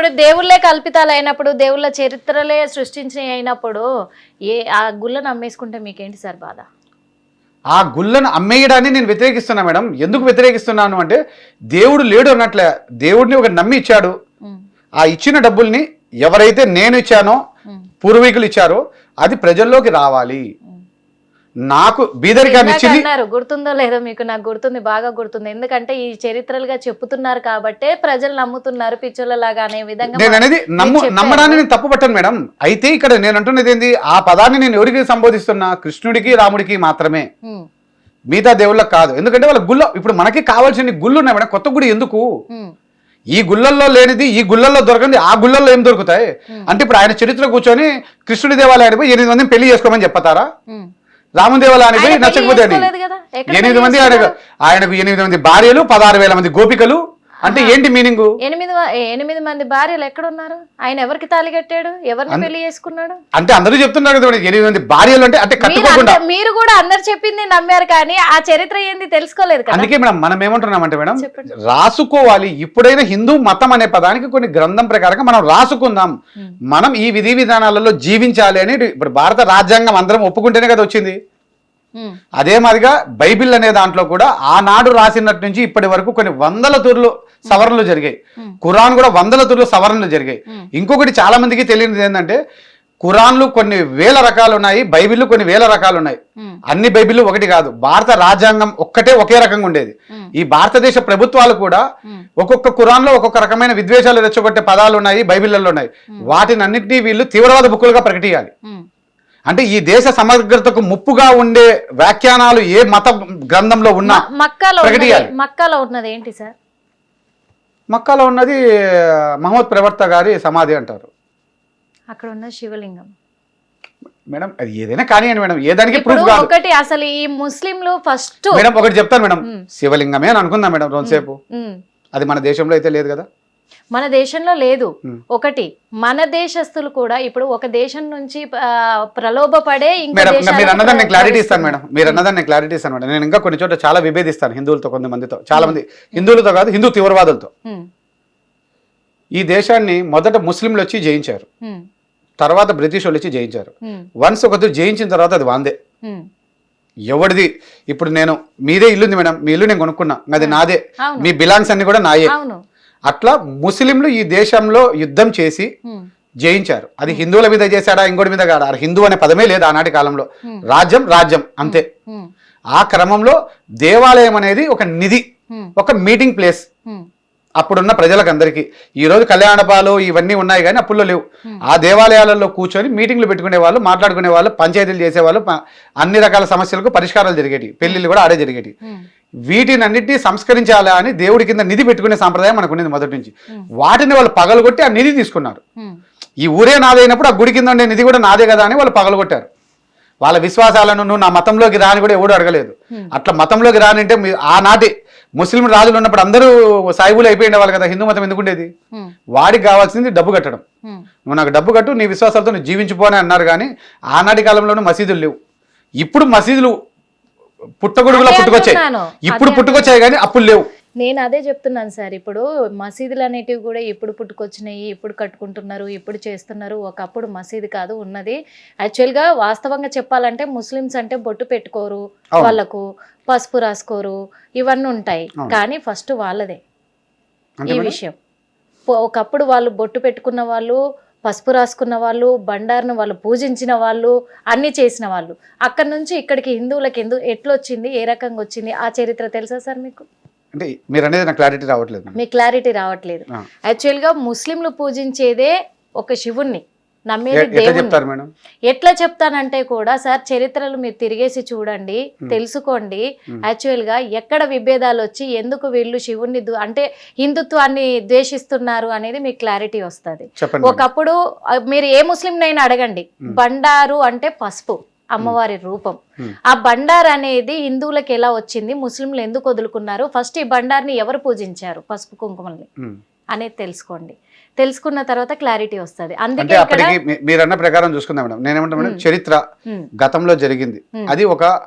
ఇప్పుడు దేవుళ్ళే కల్పితాలు అయినప్పుడు దేవుళ్ళ చరిత్రలే సృష్టించినవి అయినప్పుడు ఏ ఆ గుళ్ళను అమ్మేసుకుంటే మీకేంటి సార్ బాధ? ఆ గుళ్ళను అమ్మేయడాన్ని నేను వ్యతిరేకిస్తున్నా మేడం. ఎందుకు వ్యతిరేకిస్తున్నాను అంటే దేవుడు లేడు అన్నట్లే. దేవుడిని ఒక నమ్మి ఇచ్చాడు. ఆ ఇచ్చిన డబ్బుల్ని ఎవరైతే నేను ఇచ్చానో పూర్వీకులు ఇచ్చారో అది ప్రజల్లోకి రావాలి. నాకు బీదరికాన్ని ఇచ్చింది. అన్నారు గుర్తుందో లేదో మీకు నాకు గుర్తుంది బాగా గుర్తుంది. ఎందుకంటే ఈ చరిత్రలుగా చెప్పుతున్నారు కాబట్టే ప్రజలు నమ్ముతున్నారు పిచ్చోళ్ళలాగా అనే విధంగా నేను అనేది నమ్ము. నమ్మడాన్ని నేను తప్పు పట్టాను మేడం. అయితే ఇక్కడ నేను అంటున్నది ఏంది? ఆ పదాన్ని నేను ఎవరికి సంబోధిస్తున్నా? కృష్ణుడికి రాముడికి మాత్రమే. మిగతా దేవుళ్ళకి కాదు. ఎందుకంటే వాళ్ళ గుళ్ళ ఇప్పుడు మనకి కావాల్సిన గుళ్ళు ఉన్నాయి మేడం. కొత్త గుడి ఎందుకు? ఈ గుళ్ళల్లో లేనిది ఈ గుళ్ళల్లో దొరకంది ఆ గుళ్ళల్లో ఏం దొరుకుతాయి? అంటే ఇప్పుడు ఆయన చరిత్ర కూర్చొని కృష్ణుడి దేవాలయానికి పోయి ఎనిమిది మందిని పెళ్ళి చేసుకోమని చెప్పతారా ఉమ్. రాముని దేవాలయానికి పోయి ఆయన పెళ్ళి నచ్చకపోతే ఎనిమిది మంది ఆయనకు? ఆయనకు ఎనిమిది మంది భార్యలు పదహారు వేల మంది గోపికలు అంటే ఏంటి మీనింగ్? ఎనిమిది ఎనిమిది మంది భార్యలు ఎక్కడున్నారు? ఆయన ఎవరికి తాళి కట్టాడు? ఎవరిని పెళ్ళి చేసుకున్నాడు? అంటే అందరూ చెప్తున్నారు ఎనిమిది మంది భార్యలు అంటే అంటే మీరు కట్టుకోకుండా. అందరు- మీరు కూడా అందరు చెప్పింది నమ్మారు కానీ ఆ చరిత్ర ఏంది తెలుసుకోలేదు అందుకే మేడం మనం ఏమంటున్నామంటే మేడం. రాసుకోవాలి. ఇప్పుడైనా హిందూ మతం అనే పదానికి కొన్ని గ్రంథం ప్రకారంగా మనం రాసుకుందాం. మనం ఈ విధి విధానాలలో జీవించాలి అని ఇప్పుడు భారత రాజ్యాంగం అందరం ఒప్పుకుంటేనే కదా వచ్చింది. అదే మాదిరిగా బైబిల్ అనే దాంట్లో కూడా ఆనాడు రాసినట్టు నుంచి ఇప్పటి వరకు కొన్ని వందల తూర్లు సవరణలు జరిగాయి. ఖురాన్ కూడా వందల తూర్లు సవరణలు జరిగాయి. ఇంకొకటి చాలా మందికి తెలియనిది ఏంటంటే ఖురాన్లు కొన్ని వేల రకాలు ఉన్నాయి బైబిల్ కొన్ని వేల రకాలు ఉన్నాయి అన్ని బైబిల్ ఒకటి కాదు భారత రాజ్యాంగం ఒక్కటే ఒకే రకంగా ఉండేది. ఈ భారతదేశ ప్రభుత్వాలు కూడా ఒక్కొక్క ఖురాన్లో ఒక్కొక్క రకమైన విద్వేషాలు రెచ్చగొట్టే పదాలు ఉన్నాయి బైబిల్లో ఉన్నాయి వాటిని అన్నింటినీ వీళ్ళు తీవ్రవాద బుక్కులుగా ప్రకటించాలి. అంటే ఈ దేశ సమగ్రతకు ముప్పుగా ఉండే వ్యాఖ్యానాలు ఏ మత గ్రంథంలో ఉన్నా ప్రకటించాలి. మక్కాలో ఉన్నది ఏంటి సార్ మక్కాలో ఉన్నది మహమ్మద్ ప్రవర్త గారి సమాధి అంటారు. అక్కడ ఉన్న శివలింగం. మేడం అది ఏదైనా కానివ్వండి మేడం ఏ దానికి ఇప్పుడు ప్రూఫ్ కాదు. ఒకటి అసలు ఈ ముస్లింలు ఫస్ట్ మేడం ఒకటి చెప్తాను మేడం శివలింగమే అని అనుకుందాం మేడం రెండుసేపు ఉమ్, అది మన దేశంలో అయితే లేదు కదా. మన దేశంలో లేదు. ఒకటి మన దేశస్తులు కూడా ఇప్పుడు ఒక దేశం నుంచి ప్రలోభపడే మీరు అన్నదాన్ని నేను క్లారిటీ ఇస్తాను. మేడం. మీరు అన్నదాన్ని నేను క్లారిటీ ఇస్తాను మేడం. నేను ఇంకా కొన్ని చోట్ల చాలా విభేదిస్తాను హిందువులతో కొంతమందితో. చాలా మంది హిందువులతో కాదు హిందూ తీవ్రవాదులతో. ఈ దేశాన్ని మొదట ముస్లింలు వచ్చి జయించారు. తర్వాత బ్రిటిష్ వాళ్ళు వచ్చి జయించారు. వన్స్ ఒకటి జయించిన తర్వాత అది వాందే. ఉమ్. ఎవరిది ఇప్పుడు నేను మీదే ఇల్లుంది మేడం. మీ ఇల్లు నేను కొనుక్కున్నా. అది నాదే. మీ బిలాంగ్స్ అన్ని కూడా నాయే. అట్లా ముస్లింలు ఈ దేశంలో యుద్ధం చేసి జయించారు. అది హిందువుల మీద చేశాడా ఇంకోటి మీద కాడా హిందూ అనే పదమే లేదు ఆనాటి కాలంలో. రాజ్యం రాజ్యం అంతే. ఆ క్రమంలో దేవాలయం అనేది ఒక నిధి ఒక మీటింగ్ ప్లేస్ అప్పుడున్న ప్రజలకు అందరికీ ఈ రోజు కళ్యాణపాలు ఇవన్నీ ఉన్నాయి కానీ అప్పుల్లో లేవు. ఆ దేవాలయాలలో కూర్చొని మీటింగ్లు పెట్టుకునే వాళ్ళు మాట్లాడుకునే వాళ్ళు పంచాయతీలు చేసేవాళ్ళు అన్ని రకాల సమస్యలకు పరిష్కారాలు జరిగేటి పెళ్ళిళ్ళు కూడా ఆడే జరిగేటి ఉమ్, వీటిని అన్నిటినీ సంస్కరించాలా అని దేవుడి కింద నిధి పెట్టుకునే సాంప్రదాయం మనకు ఉన్నది మొదటి నుంచి. వాటిని వాళ్ళు పగలగొట్టి ఆ నిధి తీసుకున్నారు. ఈ ఊరే నాదైనప్పుడు ఆ గుడి కింద ఉండే నిధి కూడా నాదే కదా అని వాళ్ళు పగలగొట్టారు. వాళ్ళ విశ్వాసాలను నువ్వు నా మతంలోకి రాని కూడా ఎవడు అడగలేదు. అట్లా మతంలోకి రానంటే ఆనాటి ముస్లిం రాజులు ఉన్నప్పుడు అందరూ సాయిబులు అయిపోయిండే వాళ్ళు కదా హిందూ మతం ఎందుకు ఉండేది? ఉమ్, వాడికి కావాల్సింది డబ్బు కట్టడం. నువ్వు నాకు డబ్బు కట్టు నీ విశ్వాసాలతో నువ్వు జీవించిపోని అన్నారు కానీ ఆనాటి కాలంలోనూ మసీదులు లేవు. ఇప్పుడు మసీదులు పుట్టగొడుగులా పుట్టుకొచ్చాయి. ఇప్పుడు పుట్టుకొచ్చాయి కానీ అప్పుడు లేవు నేను అదే చెప్తున్నాను సార్ ఇప్పుడు మసీదులు అనేటివి కూడా ఇప్పుడు పుట్టుకొచ్చినాయి ఇప్పుడు కట్టుకుంటున్నారు ఇప్పుడు చేస్తున్నారు ఒకప్పుడు మసీదు కాదు ఉన్నది యాక్చువల్గా వాస్తవంగా చెప్పాలంటే ముస్లిమ్స్ అంటే బొట్టు పెట్టుకోరు. వాళ్ళకు పసుపు రాసుకోరు ఇవన్నీ ఉంటాయి. కానీ ఫస్ట్ వాళ్ళదే ఈ? విషయం ఒకప్పుడు వాళ్ళు బొట్టు పెట్టుకున్న వాళ్ళు పసుపు రాసుకున్న వాళ్ళు బండారును వాళ్ళు పూజించిన వాళ్ళు అన్ని చేసిన వాళ్ళు అక్కడ నుంచి ఇక్కడికి హిందువులకి ఎందు ఎట్లొచ్చింది ఏ రకంగా వచ్చింది ఆ చరిత్ర తెలుసా సార్ మీకు అంటే మీరు అనేది నాకు క్లారిటీ రావట్లేదు. మీ క్లారిటీ రావట్లేదు. యాక్చువల్గా ముస్లింలు పూజించేదే ఒక శివుణ్ణి నమ్మేది ఎ- ఎట్లా చెప్తానంటే కూడా సార్ చరిత్రలు మీరు తిరిగేసి చూడండి తెలుసుకోండి. యాక్చువల్గా ఎక్కడ విభేదాలు వచ్చి ఎందుకు వీళ్ళు శివుణ్ణి అంటే హిందుత్వాన్ని ద్వేషిస్తున్నారు అనేది మీకు క్లారిటీ వస్తుంది. ఒకప్పుడు మీరు ఏ ముస్లింనైనా అడగండి. బండారు అంటే పసుపు అమ్మవారి రూపం. ఆ బండార్ అనేది హిందువులకు ఎలా వచ్చింది ముస్లింలు ఎందుకు వదులుకున్నారు? ఫస్ట్ ఈ బండార్ని ఎవరు పూజించారు? పసుపు కుంకుమల్ని. అనేది తెలుసుకోండి. తెలుసుకున్న తర్వాత క్లారిటీ వస్తుంది. అందుకే ఇక్కడ అప్పటికి మీ- మీరు అన్న ప్రకారం చూసుకుందాం మేడం. నేనేమంటా మేడం? చరిత్ర. గతంలో జరిగింది. అది ఒక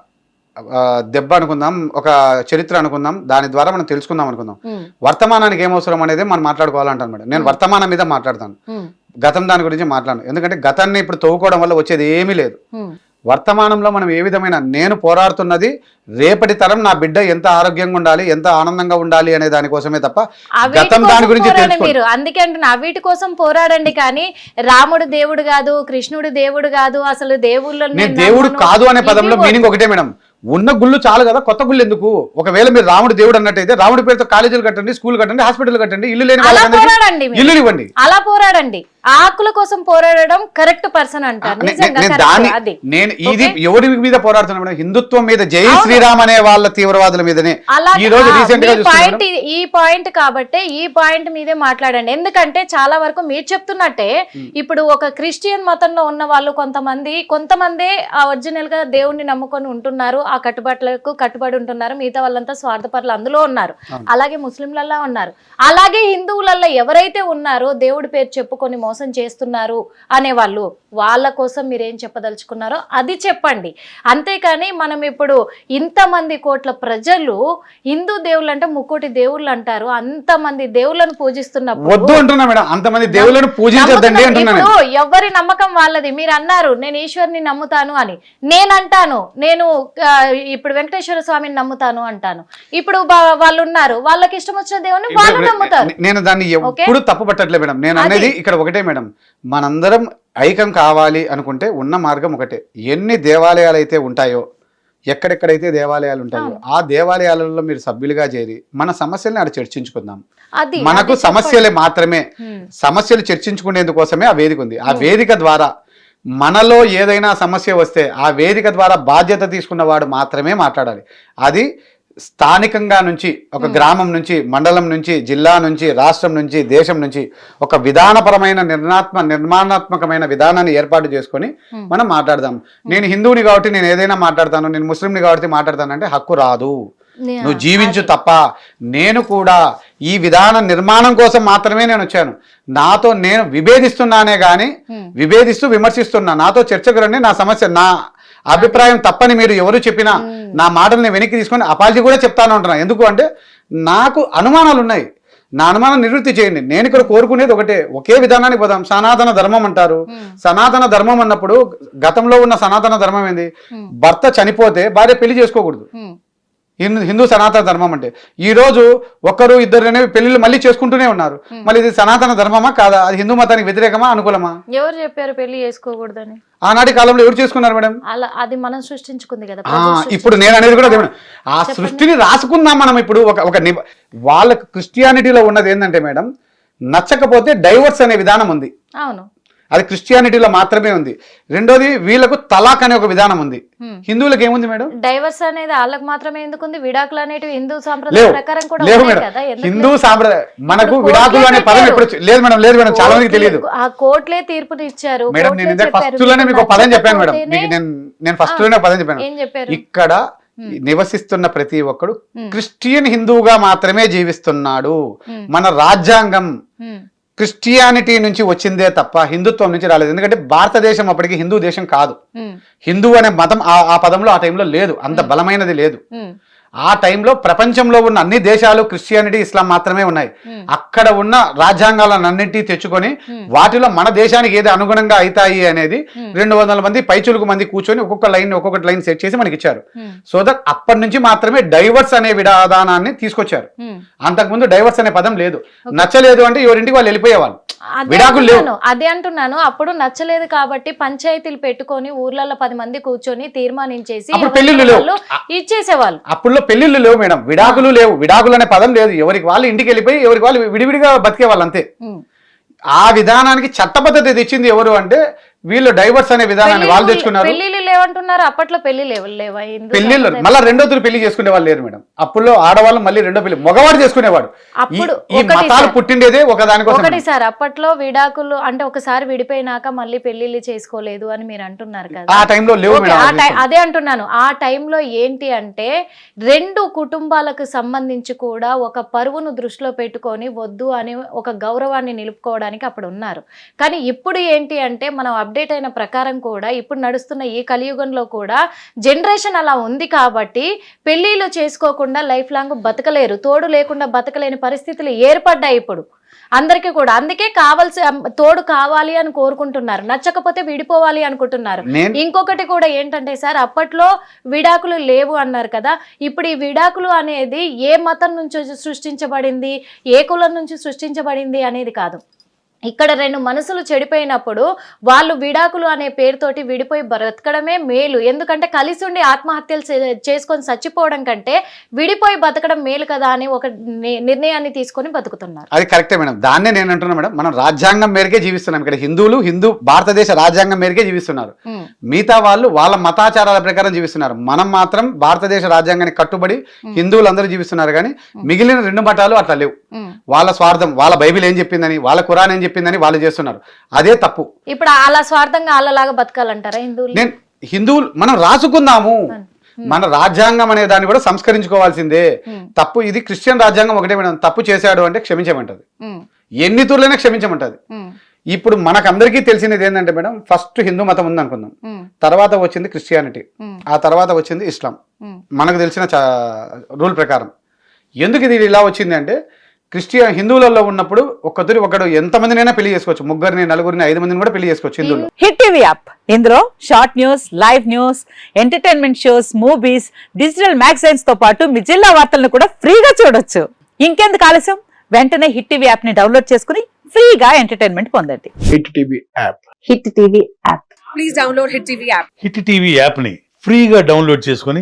దెబ్బ అనుకుందాం ఒక చరిత్ర అనుకుందాం దాని ద్వారా మనం తెలుసుకుందాం అనుకుందాం. వర్తమానానికి ఏం అవసరం అనేది మనం మాట్లాడుకోవాలంటాను మేడం. నేను వర్తమానం మీద మాట్లాడతాను. గతం దాని గురించి మాట్లాడను. ఎందుకంటే గతాన్ని ఇప్పుడు తవ్వుకోవడం వల్ల వచ్చేది ఏమీ లేదు. వర్తమానంలో మనం ఏ విధమైన నేను పోరాడుతున్నది రేపటి తరం నా బిడ్డ ఎంత ఆరోగ్యంగా ఉండాలి ఎంత ఆనందంగా ఉండాలి అనే దానికోసమే తప్ప గతం దాని గురించి మీరు. అందుకే అంటున్నా అవిటి కోసం పోరాడండి కానీ రాముడు దేవుడు కాదు కృష్ణుడు దేవుడు కాదు అసలు దేవుళ్ళు నేను దేవుడు కాదు అనే పదంలో మీనింగ్ ఒకటే మేడం. ఉన్న గుళ్ళు చాలు కదా కొత్త గుళ్ళు ఎందుకు? ఒకవేళ మీరు రాముడు దేవుడు అన్నట్టయితే రాముడి పేరుతో కాలేజీలు కట్టండి స్కూల్ కట్టండి హాస్పిటల్ కట్టండి ఇల్లు లేని మీరు. ఇల్లు ఇవ్వండి. అలా పోరాడండి. ఆ హక్కుల కోసం పోరాడడం కరెక్ట్ పర్సన్ అంటారు. నేను ఇది? ఎవరి మీద పోరాడుతున్నా హిందుత్వం మీద జై శ్రీరామ్ అనే వాళ్ళ తీవ్రవాదుల మీదనే. ఈ రోజు రీసెంట్గా పాయింట్ ఈ పాయింట్ కాబట్టే ఈ పాయింట్ మీదే మాట్లాడండి. ఎందుకంటే చాలా వరకు మీరు చెప్తున్నట్టే ఇప్పుడు ఒక క్రిస్టియన్ మతంలో ఉన్న వాళ్ళు కొంతమంది కొంతమందే ఒరిజినల్గా దేవుణ్ణి నమ్ముకొని ఉంటున్నారు ఆ కట్టుబాట్లకు కట్టుబడి ఉంటున్నారు మిగతా వాళ్ళంతా స్వార్థపరులు అందులో ఉన్నారు. అలాగే ముస్లింలల్లా ఉన్నారు. అలాగే హిందువులల్లో ఎవరైతే ఉన్నారో దేవుడి పేరు చెప్పుకొని మోసం చేస్తున్నారు అనేవాళ్ళు వాళ్ళ కోసం మీరేం చెప్పదలుచుకున్నారో అది చెప్పండి. అంతేకాని మనం ఇప్పుడు ఇంతమంది కోట్ల ప్రజలు హిందూ దేవుళ్ళు అంటే ముక్కోటి దేవుళ్ళు అంటారు అంతమంది దేవుళ్ళను పూజిస్తున్నప్పుడు అంటున్నా మేడం. అంతమంది దేవుళ్ళను పూజించొద్దండి ఎవరి నమ్మకం వాళ్ళది? మీరు అన్నారు నేను ఈశ్వరుని నమ్ముతాను అని. నేను అంటాను నేను ఇప్పుడు వెంకటేశ్వర స్వామిని నమ్ముతాను అంటాను. ఇప్పుడు వాళ్ళు ఉన్నారు వాళ్ళకి ఇష్టం వచ్చిన దేవుని వాళ్ళు నమ్ముతారు. నేను దాన్ని ఎప్పుడు తప్పు పట్టట్లే మేడం. నేను అనేది ఇక్కడ ఒకటే మేడం. మనందరం ఐక్యం కావాలి అనుకుంటే ఉన్న మార్గం ఒకటే. ఎన్ని దేవాలయాలు అయితే ఉంటాయో ఎక్కడెక్కడైతే దేవాలయాలు ఉంటాయో ఆ దేవాలయాలలో మీరు సభ్యులుగా చేరి మన సమస్యల్ని ఆడ చర్చించుకుందాం. మనకు సమస్యలే మాత్రమే. సమస్యలు చర్చించుకునేందుకోసమే ఆ వేదిక ఉంది. ఆ వేదిక ద్వారా మనలో ఏదైనా సమస్య వస్తే ఆ వేదిక ద్వారా బాధ్యత తీసుకున్న వాడు మాత్రమే మాట్లాడాలి. అది స్థానికంగా నుంచి ఒక గ్రామం నుంచి మండలం నుంచి జిల్లా నుంచి రాష్ట్రం నుంచి దేశం నుంచి ఒక విధానపరమైన నిర్ణాత్మ నిర్మాణాత్మకమైన విధానాన్ని ఏర్పాటు చేసుకొని మనం మాట్లాడదాం. నేను హిందువుని కాబట్టి నేను ఏదైనా మాట్లాడతాను నేను ముస్లింని కాబట్టి మాట్లాడతానంటే హక్కు రాదు. నువ్వు జీవించు తప్ప. నేను కూడా ఈ విధాన నిర్మాణం కోసం మాత్రమే నేను వచ్చాను. నాతో నేను విభేదిస్తున్నానే గాని. విభేదిస్తూ విమర్శిస్తున్నా. నాతో చర్చకు రండి నా సమస్య నా అభిప్రాయం తప్పని మీరు ఎవరు చెప్పినా నా మాటల్ని వెనక్కి తీసుకొని అపాలజీ కూడా చెప్తాను అంటున్నా. ఎందుకు అంటే నాకు అనుమానాలు ఉన్నాయి. నా అనుమానం నివృత్తి చేయండి. నేను ఇక్కడ కోరుకునేది ఒకటే. ఒకే విధానానికి పోదాం. సనాతన ధర్మం అంటారు. సనాతన ధర్మం అన్నప్పుడు గతంలో ఉన్న సనాతన ధర్మం ఏంది? భర్త చనిపోతే భార్య పెళ్ళి చేసుకోకూడదు. హిందూ హిందూ సనాతన ధర్మం అంటే. ఈ రోజు ఒక్కరు ఇద్దరు అనేవి పెళ్ళిళ్ళు మళ్ళీ చేసుకుంటూనే ఉన్నారు. మళ్ళీ ఇది సనాతన ధర్మమా కాదా? అది హిందూ మతానికి వ్యతిరేకమా అనుకూలమా? ఎవరు చెప్పారు పెళ్ళి చేసుకోకూడదని? ఆనాటి కాలంలో ఎవరు చేసుకున్నారు మేడం? అలా అది మనం సృష్టించుకుంది కదా ఇప్పుడు నేను అనేది కూడా. ఆ సృష్టిని రాసుకుందాం మనం ఇప్పుడు ఒక ఒక వాళ్ళకు క్రిస్టియానిటీలో ఉన్నది ఏంటంటే మేడం నచ్చకపోతే డైవర్స్ అనే విధానం ఉంది. అవును. అది క్రిస్టియానిటీలో మాత్రమే ఉంది. రెండోది వీళ్ళకు తలాక్ అనే ఒక విధానం ఉంది. హిందువులకు ఏముంది మేడం? డైవర్స్ అనేది వాళ్ళకి మాత్రమే ఎందుకుంది? విడాకులు అనేటివి హిందూ సాంప్రదాయ ప్రకారం కూడా లేవు మేడం. ఎందుకు హిందూ సాంప్రదాయం మనకు విడాకులు అనే పదం. ఎప్పుడు లేదు మేడం లేదు మేడం. చాలా మందికి తెలియదు ఆ కోర్టులే తీర్పుని ఇచ్చారు. మేడం నేను. ఫస్ట్లోనే మీకు పదం చెప్పాను మేడం. మీకు నేను నేను ఫస్ట్లోనే పదం చెప్పాను. ఇక్కడ నివసిస్తున్న ప్రతి ఒక్కడు క్రిస్టియన్ హిందువుగా మాత్రమే జీవిస్తున్నాడు. మన రాజ్యాంగం. క్రిస్టియానిటీ నుంచి వచ్చిందే తప్ప హిందుత్వం నుంచి రాలేదు. ఎందుకంటే భారతదేశం అప్పటికి హిందూ దేశం కాదు. హిందూ అనే మతం ఆ- పదంలో ఆ టైంలో లేదు. అంత బలమైనది లేదు. ఆ టైంలో ప్రపంచంలో ఉన్న అన్ని దేశాలు క్రిస్టియానిటీ ఇస్లాం మాత్రమే ఉన్నాయి. అక్కడ ఉన్న రాజ్యాంగాలను అన్నింటి తెచ్చుకొని వాటిలో మన దేశానికి ఏది అనుగుణంగా అవుతాయి అనేది రెండు వందల మంది పైచులకు మంది కూర్చొని ఒక్కొక్క లైన్ ఒక్కొక్క లైన్ సెట్ చేసి మనకి ఇచ్చారు. సో దట్ అప్పటి నుంచి మాత్రమే డైవర్స్ అనే విధానాన్ని తీసుకొచ్చారు. అంతకుముందు డైవర్స్ అనే పదం లేదు. నచ్చలేదు అంటే ఎవరింటికి వాళ్ళు వెళ్ళిపోయేవాళ్ళు. అదే విడాకులు లేవు. అంటున్నాను అదే అంటున్నాను. అప్పుడు నచ్చలేదు కాబట్టి పంచాయతీలు పెట్టుకొని ఊర్లలో పది మంది కూర్చొని తీర్మానించేసి అప్పుడు ఇచ్చేసేవాళ్ళు. అప్పుల్లో పెళ్ళిళ్ళు లేవు మేడం. విడాకులు లేవు. విడాకులు అనే పదం లేదు. ఎవరికి వాళ్ళు ఇంటికి వెళ్ళిపోయి ఎవరికి వాళ్ళు విడివిడిగా బతికే వాళ్ళు అంతే. ఆ విధానానికి చట్టబద్ధత తెచ్చింది ఎవరు అంటే వీళ్ళు డైవర్స్ అనే విధానాన్ని వాళ్ళు తెచ్చుకున్నారు. లేవంటున్నారు అప్పట్లో పెళ్ళి లేవు పెళ్ళిళ్ళు మళ్ళీ రెండో తూరు పెళ్ళి చేసుకునే వాళ్ళు లేరు మేడం. అప్పుల్లో ఆడవాళ్ళు మళ్ళీ రెండో పెళ్ళి మగవాడు చేసుకునేవాడు. అప్పుడు ఈ మతాలు. పుట్టిండేదే ఒక దానికోసం ఒకటి సార్ అప్పట్లో విడాకులు అంటే ఒకసారి విడిపోయినాక మళ్ళీ పెళ్ళిళ్ళు చేసుకోలేదు అని మీరు అంటున్నారు కదా. ఆ టైంలో లేవు. అదే అంటున్నాను. ఆ టైంలో ఏంటి అంటే రెండు కుటుంబాలకు సంబంధించి కూడా ఒక పరువును దృష్టిలో పెట్టుకొని వద్దు అని ఒక గౌరవాన్ని నిలుపుకోవడానికి అప్పుడు ఉన్నారు. కానీ ఇప్పుడు ఏంటి అంటే మనం అప్డేట్ అయిన ప్రకారం కూడా ఇప్పుడు నడుస్తున్న ఈ కలి కలియుగంలో కూడా జనరేషన్ అలా ఉంది కాబట్టి పెళ్ళిళ్ళు చేసుకోకుండా లైఫ్ లాంగ్ బతకలేరు. తోడు లేకుండా బతకలేని పరిస్థితులు ఏర్పడ్డాయి ఇప్పుడు. అందరికీ కూడా. అందుకే కావాల్సి తోడు కావాలి అని కోరుకుంటున్నారు. నచ్చకపోతే విడిపోవాలి అనుకుంటున్నారు. నేను ఇంకొకటి కూడా ఏంటంటే సార్ అప్పట్లో విడాకులు లేవు అన్నారు కదా. ఇప్పుడు ఈ విడాకులు అనేది ఏ మతం నుంచి సృష్టించబడింది ఏ కులం నుంచి సృష్టించబడింది అనేది కాదు. ఇక్కడ రెండు మనసులు చెడిపోయినప్పుడు వాళ్ళు విడాకులు అనే పేరుతోటి విడిపోయి బ్రతకడమే మేలు. ఎందుకంటే కలిసి ఉండి ఆత్మహత్యలు చేసుకొని చచ్చిపోవడం కంటే విడిపోయి బతకడం మేలు కదా అని ఒక నిర్ణయాన్ని తీసుకొని బతుకుతున్నారు. అది కరెక్టే మేడం. దాన్నే నేను అంటున్నా మేడం. మనం రాజ్యాంగం మేరకే జీవిస్తున్నాం ఇక్కడ. హిందువులు హిందూ భారతదేశ రాజ్యాంగం మేరకే జీవిస్తున్నారు. మిగతా వాళ్ళు వాళ్ళ మతాచారాల ప్రకారం జీవిస్తున్నారు. మనం మాత్రం భారతదేశ రాజ్యాంగానికి కట్టుబడి హిందువులు అందరూ జీవిస్తున్నారు కానీ మిగిలిన రెండు మతాలు అట్లా లేవు. వాళ్ళ స్వార్థం వాళ్ళ బైబిల్ ఏం చెప్పిందని వాళ్ళ ఖురాన్ ఏం చెప్పిందని వాళ్ళు చేస్తున్నారు. అదే తప్పు. ఇప్పుడు అలా స్వార్థంగా వాళ్ళలాగా బతకాలంటారా హిందువులు? నేను హిందువులు మనం రాసుకుందాము. మన రాజ్యాంగం అనే దాన్ని కూడా సంస్కరించుకోవాల్సిందే. తప్పు ఇది క్రిస్టియన్ రాజ్యాంగం ఒకటే మేడం. తప్పు చేశాడు అంటే క్షమించమంటది. ఎన్ని తూర్లైనా క్షమించమంటది. ఇప్పుడు మనకందరికీ తెలిసినది ఏంటంటే మేడం ఫస్ట్ హిందూ మతం ఉంది అనుకుందాం. తర్వాత వచ్చింది క్రిస్టియానిటీ. ఆ తర్వాత వచ్చింది ఇస్లాం. మనకు తెలిసిన రూల్ ప్రకారం. ఎందుకు ఇది ఇలా వచ్చింది అంటే క్రిస్టియన్ హిందువులలో ఉన్నప్పుడు ఒక్కతూరి ఒకడు ఎంతమందినైనా పెళ్ళి చేసుకోవచ్చు. ముగ్గురిని నలుగురిని ఐదు మందిని కూడా పెళ్ళి చేసుకోవచ్చు హిందువులు. Hit TV app. ఇందులో short news live news entertainment shows movies digital మ్యాగజైన్స్తో పాటు మీ జిల్లా వార్తలను కూడా ఫ్రీగా చూడొచ్చు. ఇంకెందుకు ఆలస్యం? వెంటనే హిట్ టీవీ యాప్ని డౌన్లోడ్ చేసుకుని ఫ్రీగా ఎంటర్టైన్మెంట్ పొందండి. Hit TV app. Hit TV app. Please download Hit TV app. Hit TV యాప్ని ఫ్రీగా డౌన్లోడ్ చేసుకొని